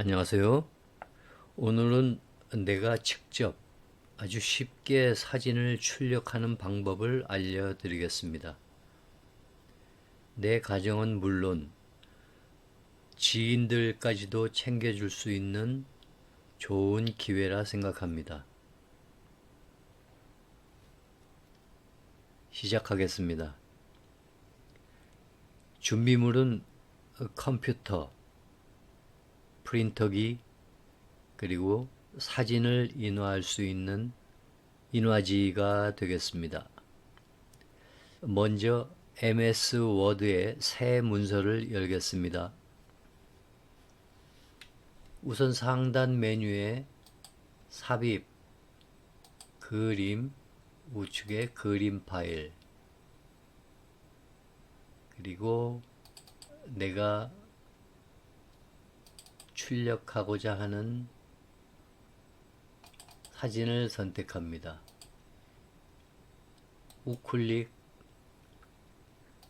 안녕하세요. 오늘은 내가 직접 아주 쉽게 사진을 출력하는 방법을 알려드리겠습니다. 내 가정은 물론 지인들까지도 챙겨줄 수 있는 좋은 기회라 생각합니다. 시작하겠습니다. 준비물은 컴퓨터, 프린터기, 그리고 사진을 인화할 수 있는 인화지가 되겠습니다. 먼저 MS 워드의 새 문서를 열겠습니다. 우선 상단 메뉴에 삽입, 그림, 우측에 그림 파일, 그리고 내가 출력하고자 하는 사진을 선택합니다. 우클릭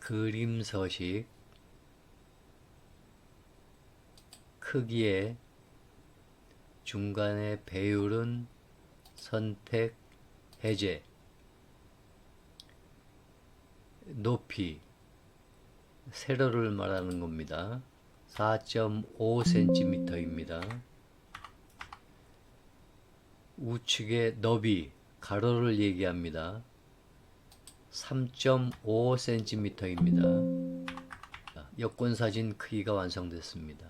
그림 서식 크기에 중간에 배율은 선택 해제 높이 세로를 말하는 겁니다. 4.5cm입니다. 우측의 너비 가로를 얘기합니다. 3.5cm입니다. 여권 사진 크기가 완성됐습니다.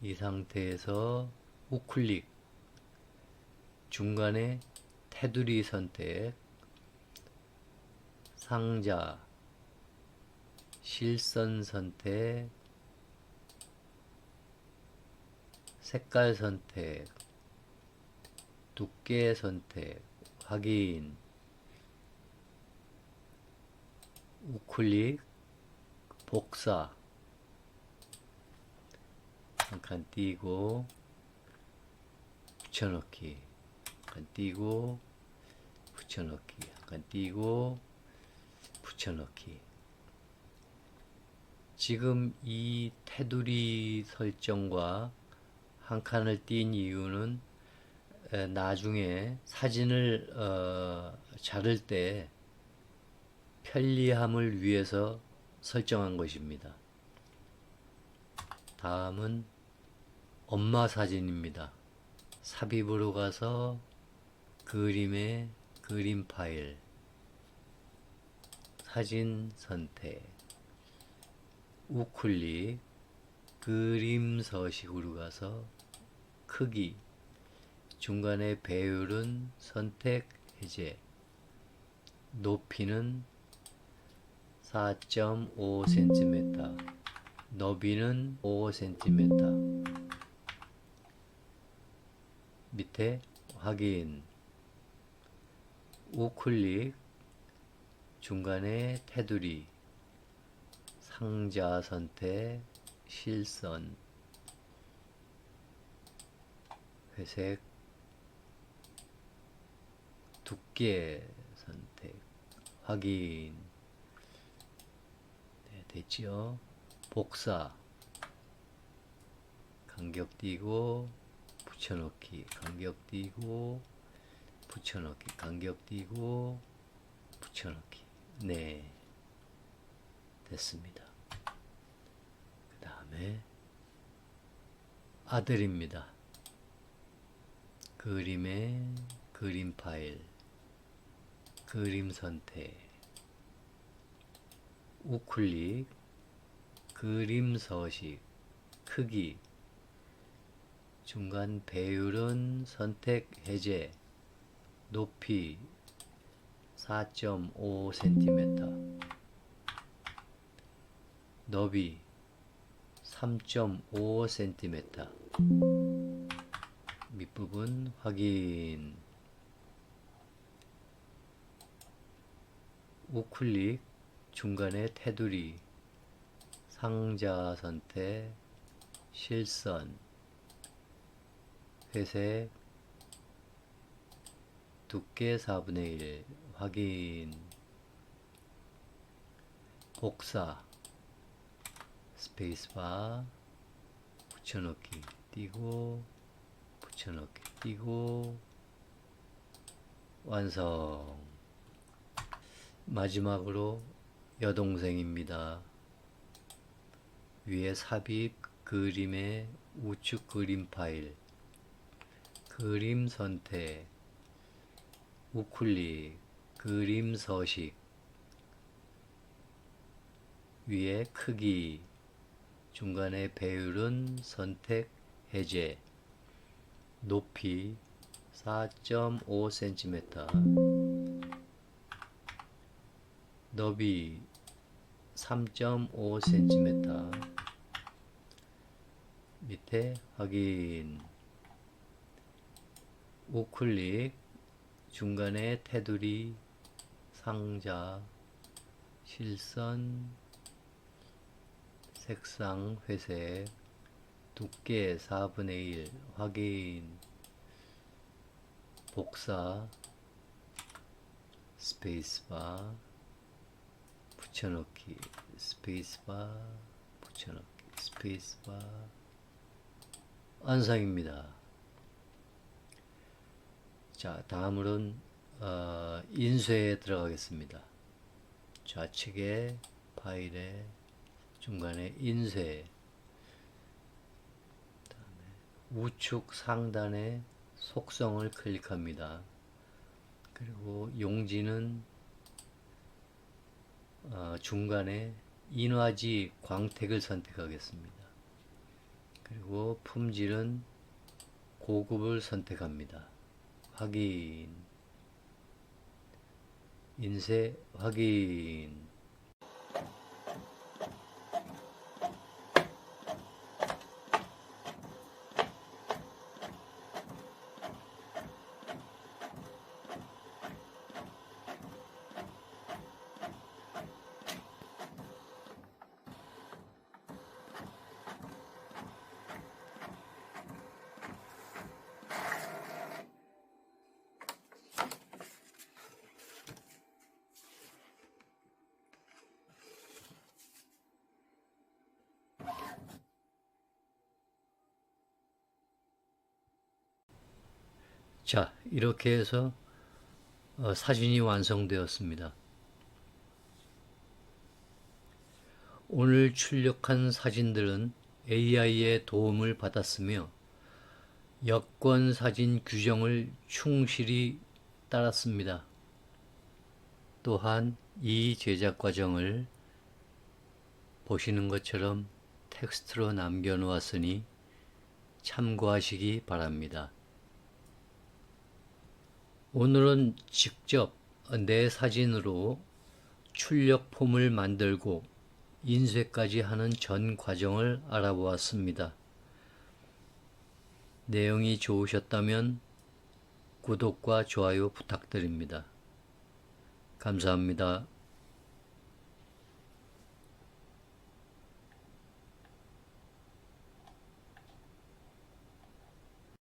이 상태에서 우클릭 중간에 테두리 선택 상자 실선 선택 색깔 선택 두께 선택 확인 우클릭 복사. 한 칸 띄고 붙여넣기. 한 칸 띄고 붙여넣기. 한 칸 띄고 붙여넣기 지금 이 테두리 설정과 한 칸을 띈 이유는 에, 나중에 사진을 어, 자를 때 편리함을 위해서 설정한 것입니다. 다음은 엄마 사진입니다. 삽입으로 가서 그림의 그림 파일 사진 선택 우클릭 그림 서식으로 가서 크기 중간에 배율은 선택 해제 높이는 4.5cm 너비는 5cm 밑에 확인. 우클릭 중간에 테두리 상자 선택 실선 회색 두께 선택 확인. 네, 됐죠? 복사. 간격 띄고 붙여넣기. 간격 띄고 붙여넣기. 간격 띄고 붙여넣기. 네 됐습니다. 그 다음에 아들입니다. 그림의 그림 파일 그림 선택 우클릭 그림 서식 크기 중간 배율은 선택 해제 높이 4.5cm 너비 3.5cm 밑부분 확인. 우클릭 중간에 테두리 상자 선택 실선 회색 두께 4분의 1 확인. 복사 스페이스바 붙여넣기 띄고 붙여넣기 띄고 완성. 마지막으로 여동생입니다. 위에 삽입 그림의 우측 그림 파일. 그림 선택. 우클릭. 그림 서식. 위에 크기 중간에 배율은 선택 해제 높이 4.5cm 너비 3.5cm 밑에 확인. 우클릭 중간에 테두리 상자 실선 색상 회색 두께 4분의 1 확인 복사 스페이스바 붙여넣기 스페이스바 붙여넣기 스페이스바 완성입니다. 자 다음으로는 어, 인쇄에 들어가겠습니다. 좌측에 파일에 중간에 인쇄 우측 상단에 속성을 클릭합니다. 그리고 용지는 어, 중간에 인화지 광택을 선택하겠습니다. 그리고 품질은 고급을 선택합니다. 확인 인쇄 확인 자 이렇게 해서 어, 사진이 완성되었습니다. 오늘 출력한 사진들은 AI의 도움을 받았으며 여권 사진 규정을 충실히 따랐습니다. 또한 이 제작 과정을 보시는 것처럼 텍스트로 남겨 놓았으니 참고하시기 바랍니다. 오늘은 직접 내 사진으로 출력 폼을 만들고 인쇄까지 하는 전 과정을 알아보았습니다. 내용이 좋으셨다면 구독과 좋아요 부탁드립니다. 감사합니다.